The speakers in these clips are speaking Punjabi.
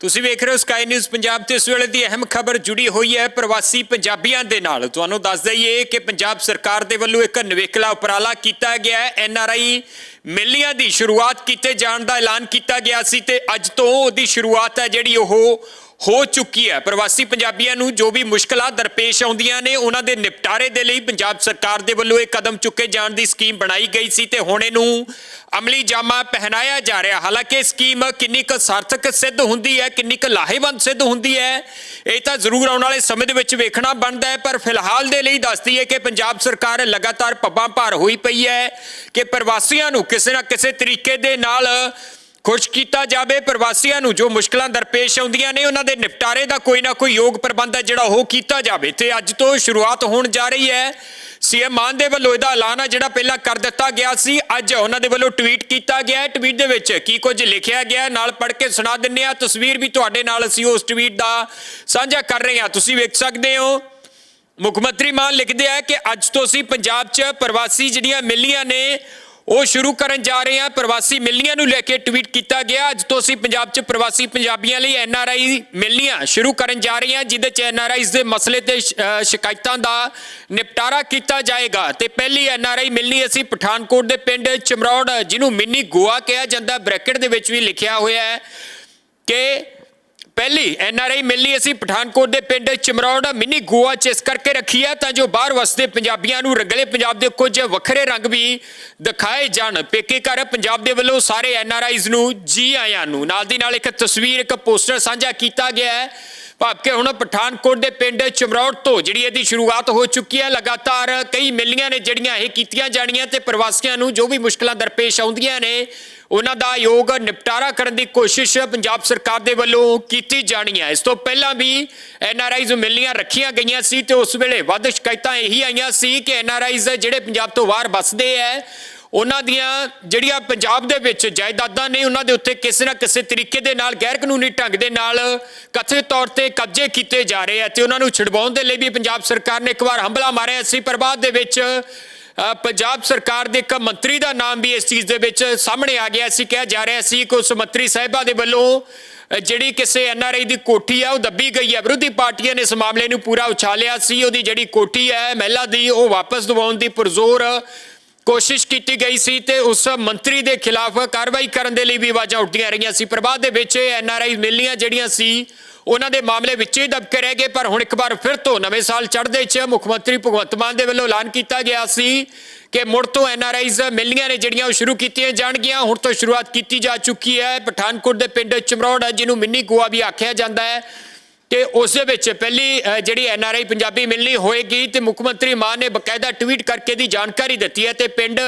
ਤੁਸੀਂ ਵੇਖ ਰਹੇ ਹੋ ਸਕਾਈ ਨਿਊਜ਼ ਪੰਜਾਬ ਤੇ ਇਸ ਵੇਲੇ ਦੀ ਅਹਿਮ ਖਬਰ ਜੁੜੀ ਹੋਈ ਹੈ ਪ੍ਰਵਾਸੀ ਪੰਜਾਬੀਆਂ ਦੇ ਨਾਲ। ਤੁਹਾਨੂੰ ਦੱਸ ਦਈਏ ਕਿ ਪੰਜਾਬ ਸਰਕਾਰ ਦੇ ਵੱਲੋਂ ਇੱਕ ਨਵੇਕਲਾ ਉਪਰਾਲਾ ਕੀਤਾ ਗਿਆ ਹੈ। ਐਨ ਆਰ ਆਈ ਮੇਲਿਆਂ ਦੀ ਸ਼ੁਰੂਆਤ ਕੀਤੇ ਜਾਣ ਦਾ ਐਲਾਨ ਕੀਤਾ ਗਿਆ ਸੀ ਤੇ ਅੱਜ ਤੋਂ ਉਹਦੀ ਸ਼ੁਰੂਆਤ ਹੈ ਜਿਹੜੀ ਉਹ ਹੋ ਚੁੱਕੀ ਹੈ। ਪ੍ਰਵਾਸੀ ਪੰਜਾਬੀਆਂ ਨੂੰ ਜੋ ਵੀ ਮੁਸ਼ਕਲਾਂ ਦਰਪੇਸ਼ ਆਉਂਦੀਆਂ ਨੇ, ਉਹਨਾਂ ਦੇ ਨਿਪਟਾਰੇ ਦੇ ਲਈ ਪੰਜਾਬ ਸਰਕਾਰ ਦੇ ਵੱਲੋਂ ਇਹ ਕਦਮ ਚੁੱਕੇ ਜਾਣ ਦੀ ਸਕੀਮ ਬਣਾਈ ਗਈ ਸੀ ਤੇ ਹੁਣ ਇਹਨੂੰ ਅਮਲੀ ਜਾਮਾ ਪਹਿਨਾਇਆ ਜਾ ਰਿਹਾ। ਹਾਲਾਂਕਿ ਇਹ ਸਕੀਮ ਕਿੰਨੀ ਕੁ ਸਾਰਥਕ ਸਿੱਧ ਹੁੰਦੀ ਹੈ, ਕਿੰਨੀ ਕੁ ਲਾਹੇਵੰਦ ਸਿੱਧ ਹੁੰਦੀ ਹੈ, ਇਹ ਤਾਂ ਜ਼ਰੂਰ ਆਉਣ ਵਾਲੇ ਸਮੇਂ ਦੇ ਵਿੱਚ ਵੇਖਣਾ ਬਣਦਾ ਹੈ, ਪਰ ਫਿਲਹਾਲ ਦੇ ਲਈ ਦੱਸਦੀ ਹੈ ਕਿ ਪੰਜਾਬ ਸਰਕਾਰ ਲਗਾਤਾਰ ਪੱਬਾਂ ਭਾਰ ਹੋਈ ਪਈ ਹੈ ਕਿ ਪ੍ਰਵਾਸੀਆਂ ਨੂੰ ਕਿਸੇ ਨਾ ਕਿਸੇ ਤਰੀਕੇ ਦੇ ਨਾਲ ਖੁਸ਼ ਕੀਤਾ ਜਾਵੇ ਪ੍ਰਵਾਸੀਆਂ ਨੂੰ ਜੋ ਮੁਸ਼ਕਲਾਂ ਦਰਪੇਸ਼ ਆਉਂਦੀਆਂ ਨੇ, ਉਹਨਾਂ ਦੇ ਨਿਪਟਾਰੇ ਦਾ ਕੋਈ ਨਾ ਕੋਈ ਯੋਗ ਪ੍ਰਬੰਧ ਹੈ ਜਿਹੜਾ ਉਹ ਕੀਤਾ ਜਾਵੇ। ਤੇ ਅੱਜ ਤੋਂ ਸ਼ੁਰੂਆਤ ਹੋਣ ਜਾ ਰਹੀ ਹੈ। ਸੀਐਮ ਮਾਨ ਦੇ ਵੱਲੋਂ ਇਹਦਾ ਐਲਾਨ ਆ ਜਿਹੜਾ ਪਹਿਲਾਂ ਕਰ ਦਿੱਤਾ ਗਿਆ ਸੀ। ਅੱਜ ਉਹਨਾਂ ਦੇ ਵੱਲੋਂ ਟਵੀਟ ਕੀਤਾ ਗਿਆ ਹੈ। ਟਵੀਟ ਦੇ ਵਿੱਚ ਕੀ ਕੁਝ ਲਿਖਿਆ ਗਿਆ ਨਾਲ ਪੜ੍ਹ ਕੇ ਸੁਣਾ ਦਿੰਨੇ ਆ ਤਸਵੀਰ ਵੀ ਤੁਹਾਡੇ ਨਾਲ ਅਸੀਂ ਉਸ ਟਵੀਟ ਦਾ ਸਾਂਝਾ ਕਰ ਰਹੇ ਹਾਂ। ਤੁਸੀਂ ਵੇਖ ਸਕਦੇ ਹੋ। ਮੁੱਖ ਮੰਤਰੀ ਮਾਨ ਲਿਖਦੇ ਆ ਕਿ ਅੱਜ ਤੋਂ ਅਸੀਂ ਪੰਜਾਬ 'ਚ ਪ੍ਰਵਾਸੀ ਜਿਹੜੀਆਂ ਮਿਲੀਆਂ ਨੇ ਉਹ ਸ਼ੁਰੂ ਕਰਨ ਜਾ ਰਹੇ ਹਾਂ। ਪ੍ਰਵਾਸੀ ਮਿਲਨੀਆਂ ਨੂੰ ਲੈ ਕੇ ਟਵੀਟ ਕੀਤਾ ਗਿਆ। ਅੱਜ ਤੋਂ ਅਸੀਂ ਪੰਜਾਬ 'ਚ ਪ੍ਰਵਾਸੀ ਪੰਜਾਬੀਆਂ ਲਈ ਐਨ ਆਰ ਆਈ ਮਿਲਨੀਆਂ ਸ਼ੁਰੂ ਕਰਨ ਜਾ ਰਹੇ ਹਾਂ, ਜਿਹਦੇ 'ਚ ਐਨ ਆਰ ਆਈਜ਼ ਦੇ ਮਸਲੇ ਤੇ ਸ਼ਿਕਾਇਤਾਂ ਦਾ ਨਿਪਟਾਰਾ ਕੀਤਾ ਜਾਏਗਾ। ਤੇ ਪਹਿਲੀ ਐਨ ਆਰ ਆਈ ਮਿਲਨੀ ਅਸੀਂ ਪਠਾਨਕੋਟ ਦੇ ਪਿੰਡ ਚਮਰੌੜ, ਜਿਹਨੂੰ ਮਿੰਨੀ ਗੋਆ ਕਿਹਾ ਜਾਂਦਾ। ਬ੍ਰੈਕਟ ਦੇ ਵਿੱਚ ਵੀ ਲਿਖਿਆ ਹੋਇਆ ਹੈ ਕਿ ਪਹਿਲੀ ਐਨ ਆਰ ਆਈ ਮਿਲਣੀ ਅਸੀਂ ਪਠਾਨਕੋਟ ਦੇ ਪਿੰਡ ਚਮਰੌੜ ਮਿੰਨੀ ਗੋਆ ਚ ਇਸ ਕਰਕੇ ਰੱਖੀ ਹੈ ਤਾਂ ਜੋ ਬਾਹਰ ਵਸਦੇ ਪੰਜਾਬੀਆਂ ਨੂੰ ਰੰਗਲੇ ਪੰਜਾਬ ਦੇ ਕੁਝ ਵੱਖਰੇ ਰੰਗ ਵੀ ਦਿਖਾਏ ਜਾਣ। ਪੇਕੇ ਘਰ ਪੰਜਾਬ ਦੇ ਵੱਲੋਂ ਸਾਰੇ ਐਨ ਆਰ ਆਈਜ਼ ਨੂੰ, ਜੀ ਆਇਆਂ ਨੂੰ। ਨਾਲ ਦੀ ਨਾਲ ਇੱਕ ਤਸਵੀਰ, ਇੱਕ ਪੋਸਟਰ ਸਾਂਝਾ ਕੀਤਾ ਗਿਆ ਹੈ। ਭਾਵ ਕਿ ਹੁਣ ਪਠਾਨਕੋਟ ਦੇ ਪਿੰਡ ਚਮਰੌੜ ਤੋਂ ਜਿਹੜੀ ਇਹਦੀ ਸ਼ੁਰੂਆਤ ਹੋ ਚੁੱਕੀ ਹੈ, ਲਗਾਤਾਰ ਕਈ ਮਿਲੀਆਂ ਨੇ ਜਿਹੜੀਆਂ ਇਹ ਕੀਤੀਆਂ ਜਾਣੀਆਂ ਤੇ ਪ੍ਰਵਾਸੀਆਂ ਨੂੰ ਜੋ ਵੀ ਮੁਸ਼ਕਲਾਂ ਦਰਪੇਸ਼ ਆਉਂਦੀਆਂ ਨੇ, ਉਹਨਾਂ ਦਾ ਯੋਗ ਨਿਪਟਾਰਾ ਕਰਨ ਦੀ ਕੋਸ਼ਿਸ਼ ਪੰਜਾਬ ਸਰਕਾਰ ਦੇ ਵੱਲੋਂ ਕੀਤੀ ਜਾਣੀ ਹੈ। ਇਸ ਤੋਂ ਪਹਿਲਾਂ ਵੀ ਐਨ ਆਰ ਆਈਜ਼ ਮਿਲਣੀਆਂ ਰੱਖੀਆਂ ਗਈਆਂ ਸੀ ਤੇ ਉਸ ਵੇਲੇ ਵੱਧ ਸ਼ਿਕਾਇਤਾਂ ਇਹੀ ਆਈਆਂ ਸੀ ਕਿ ਐਨ ਆਰ ਆਈਜ਼ ਜਿਹੜੇ ਪੰਜਾਬ ਤੋਂ ਬਾਹਰ ਵੱਸਦੇ ਐ ਉਹਨਾਂ ਦੀਆਂ ਜਿਹੜੀਆਂ ਪੰਜਾਬ ਦੇ ਵਿੱਚ ਜਾਇਦਾਦਾਂ ਨੇ, ਉਹਨਾਂ ਦੇ ਉੱਤੇ ਕਿਸੇ ਨਾ ਕਿਸੇ ਤਰੀਕੇ ਦੇ ਨਾਲ ਗੈਰ ਕਾਨੂੰਨੀ ਢੰਗ ਦੇ ਨਾਲ ਕਥਿਤ ਤੌਰ ਤੇ ਕਬਜ਼ੇ ਕੀਤੇ ਜਾ ਰਹੇ ਆ ਤੇ ਉਹਨਾਂ ਨੂੰ ਛਡਵਾਉਣ ਦੇ ਲਈ ਵੀ ਪੰਜਾਬ ਸਰਕਾਰ ਨੇ ਇੱਕ ਵਾਰ ਹੰਬਲਾ ਮਾਰਿਆ ਸੀ। ਪਰ ਬਾਅਦ ਦੇ ਵਿੱਚ ਪੰਜਾਬ ਸਰਕਾਰ ਦੇ ਇੱਕ ਮੰਤਰੀ ਦਾ ਨਾਮ ਵੀ ਇਸ ਚੀਜ਼ ਦੇ ਵਿੱਚ ਸਾਹਮਣੇ ਆ ਗਿਆ ਸੀ। ਕਿਹਾ ਜਾ ਰਿਹਾ ਸੀ ਕਿ ਉਸ ਮੰਤਰੀ ਸਾਹਿਬਾ ਦੇ ਵੱਲੋਂ ਜਿਹੜੀ ਕਿਸੇ ਐਨਆਰਆਈ ਦੀ ਕੋਠੀ ਆ, ਉਹ ਦੱਬੀ ਗਈ ਹੈ ਵਿਰੋਧੀ ਪਾਰਟੀਆਂ ਨੇ ਇਸ ਮਾਮਲੇ ਨੂੰ ਪੂਰਾ ਉਛਾਲਿਆ ਸੀ। ਉਹਦੀ ਜਿਹੜੀ ਕੋਠੀ ਹੈ, ਮਹਿਲਾ ਦੀ, ਉਹ ਵਾਪਸ ਦਿਵਾਉਣ ਦੀ ਪੁਰਜ਼ੋਰ ਕੋਸ਼ਿਸ਼ ਕੀਤੀ ਗਈ ਸੀ ਤੇ ਉਸ ਮੰਤਰੀ ਦੇ ਖਿਲਾਫ ਕਾਰਵਾਈ ਕਰਨ ਦੇ ਲਈ ਵੀ ਆਵਾਜ਼ਾਂ ਉੱਠਦੀਆਂ ਰਹੀਆਂ ਸੀ। ਪਰ ਬਾਅਦ ਦੇ ਵਿੱਚ ਐੱਨ ਆਰ ਆਈ ਮਿਲੀਆਂ ਜਿਹੜੀਆਂ ਸੀ, ਉਹਨਾਂ ਦੇ ਮਾਮਲੇ ਵਿੱਚ ਹੀ ਦਬਕੇ ਰਹਿ ਗਏ। ਪਰ ਹੁਣ ਇੱਕ ਵਾਰ ਫਿਰ ਤੋਂ ਨਵੇਂ ਸਾਲ ਚੜ੍ਹਦੇ 'ਚ ਮੁੱਖ ਮੰਤਰੀ ਭਗਵੰਤ ਮਾਨ ਦੇ ਵੱਲੋਂ ਐਲਾਨ ਕੀਤਾ ਗਿਆ ਸੀ ਕਿ ਮੁੜ ਤੋਂ ਐੱਨ ਆਰ ਆਈਜ਼ ਮਿਲੀਆਂ ਨੇ ਜਿਹੜੀਆਂ ਉਹ ਸ਼ੁਰੂ ਕੀਤੀਆਂ ਜਾਣਗੀਆਂ। ਹੁਣ ਤੋਂ ਸ਼ੁਰੂਆਤ ਕੀਤੀ ਜਾ ਚੁੱਕੀ ਹੈ। ਪਠਾਨਕੋਟ ਦੇ ਪਿੰਡ ਚਮਰੌੜ ਹੈ, ਜਿਹਨੂੰ ਮਿੰਨੀ ਗੋਆ ਵੀ ਆਖਿਆ ਜਾਂਦਾ ਹੈ। ਕਿ ਉਸ ਦੇ ਵਿੱਚ ਪਹਿਲੀ ਜਿਹੜੀ ਅ, ਆਰ ਆਈ ਪੰਜਾਬੀ ਮਿਲਣੀ ਹੋਏਗੀ ਤੇ ਮੁੱਖ ਮੰਤਰੀ ਮਾਨ ਨੇ ਬਕਾਇਦਾ ਟਵੀਟ ਕਰਕੇ ਦੀ ਜਾਣਕਾਰੀ ਦਿੱਤੀ ਹੈ ਤੇ ਪਿੰਡ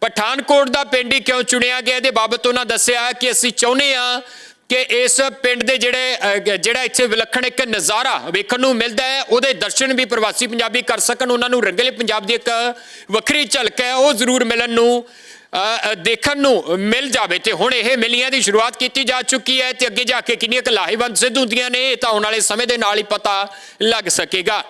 ਪਠਾਨਕੋਟ ਦਾ ਪਿੰਡ ਹੀ ਕਿਉਂ ਚੁਣਿਆ ਗਿਆ ਇਹਦੇ ਬਾਬਤ ਉਹਨਾਂ ਦੱਸਿਆ ਕਿ ਅਸੀਂ ਚਾਹੁੰਦੇ ਆ ਕਿ ਇਸ ਪਿੰਡ ਦੇ ਜਿਹੜੇ ਜਿਹੜਾ ਇੱਥੇ ਵਿਲੱਖਣ ਇੱਕ ਨਜ਼ਾਰਾ ਵੇਖਣ ਨੂੰ ਮਿਲਦਾ ਹੈ ਉਹਦੇ ਦਰਸ਼ਨ ਵੀ ਪ੍ਰਵਾਸੀ ਪੰਜਾਬੀ ਕਰ ਸਕਣ ਉਹਨਾਂ ਨੂੰ ਰੰਗਲੇ ਪੰਜਾਬ ਦੀ ਇੱਕ ਵੱਖਰੀ ਝਲਕ ਹੈ ਉਹ ਜ਼ਰੂਰ ਮਿਲਣ ਨੂੰ ਦੇਖਣ ਨੂੰ ਮਿਲ ਜਾਵੇ ਤੇ ਹੁਣ ਇਹ ਮਿਲੀਆਂ ਦੀ ਸ਼ੁਰੂਆਤ ਕੀਤੀ ਜਾ ਚੁੱਕੀ ਹੈ ਤੇ ਅੱਗੇ ਜਾ ਕੇ ਕਿੰਨੀਆਂ ਕੁ ਲਾਹੇਵੰਦ ਸਿੱਧ ਹੁੰਦੀਆਂ ਨੇ, ਇਹ ਤਾਂ ਆਉਣ ਵਾਲੇ ਸਮੇਂ ਦੇ ਨਾਲ ਹੀ ਪਤਾ ਲੱਗ ਸਕੇਗਾ।